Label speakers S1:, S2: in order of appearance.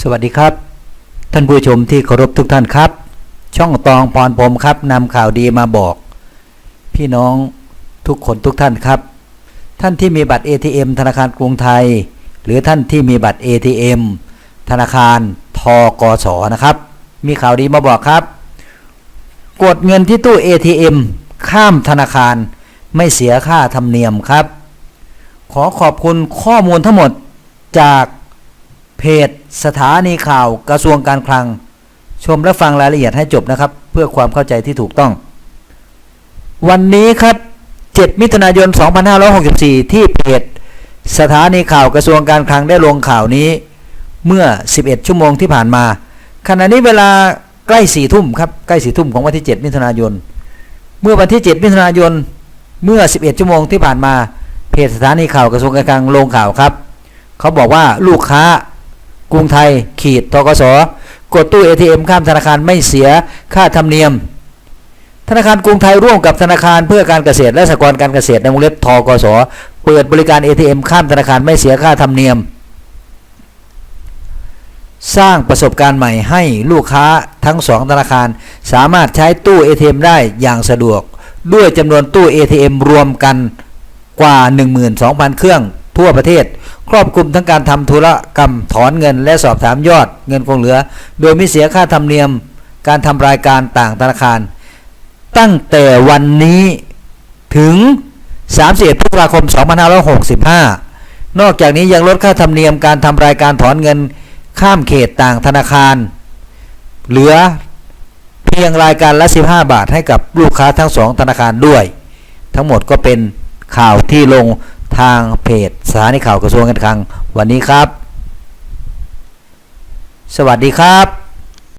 S1: สวัสดีครับ ท่านผู้ชมที่เคารพทุกท่านครับ ช่องตองพรพรหมครับนำข่าวดีมาบอก พี่น้องทุกคนทุกท่านครับ ท่านที่มีบัตร ATM ธนาคารกรุงไทย หรือท่านที่มีบัตร ATM ธนาคารทกสนะครับ มีข่าวดีมาบอกครับ กดเงินที่ตู้ ATM ข้ามธนาคารไม่เสียค่าธรรมเนียมครับ ขอขอบคุณข้อมูลทั้งหมดจาก เพจสถานีข่าวกระทรวงการคลัง ชมและฟังรายละเอียดให้จบนะครับ เพื่อความเข้าใจที่ถูกต้อง วันนี้ครับ 7 มิถุนายน 2564 ที่เพจสถานีข่าวกระทรวงการคลังได้ลงข่าวนี้ เมื่อ 11 ชั่วโมงที่ผ่านมา ขณะนี้เวลาใกล้4ทุ่มครับใกล้4ทุ่มของวันที่ 7 มิถุนายน เมื่อวันที่ 7 มิถุนายนเมื่อ 11 ชั่วโมงที่ผ่านมา เพจสถานีข่าวกระทรวงการคลังลงข่าวครับ เขาบอกว่าลูกค้า กรุงไทย ขีดทกสกดตู้ ATM ข้ามธนาคารไม่เสียค่าธรรมเนียม ธนาคารกรุงไทยร่วมกับธนาคารเพื่อการเกษตรและสหกรณ์การเกษตรในวงเล็บทกสเปิดบริการ ATM ข้ามธนาคารไม่เสียค่าธรรมเนียม สร้างประสบการณ์ใหม่ให้ลูกค้าทั้งสองธนาคาร สามารถใช้ตู้ ATM ได้อย่างสะดวก ด้วยจำนวนตู้ ATM รวมกันกว่า 12,000 เครื่องทั่วประเทศ ครอบคลุมทั้งการทำธุรกรรมถอนเงิน และสอบถามยอดเงินคงเหลือ โดยไม่เสียค่าธรรมเนียม การทำรายการต่างธนาคาร ตั้งแต่วันนี้ถึง 31พฤษภาคม 2565 นอกจากนี้ยังลดค่าธรรมเนียมการทำรายการถอนเงินข้ามเขตต่างธนาคาร เหลือเพียงรายการละ 15 บาทให้กับลูกค้าทั้งสองธนาคารด้วย ทั้งหมดก็เป็นข่าวที่ลง ทางเพจสถานีข่าวกระทรวงการคลัง วันนี้ครับ สวัสดีครับ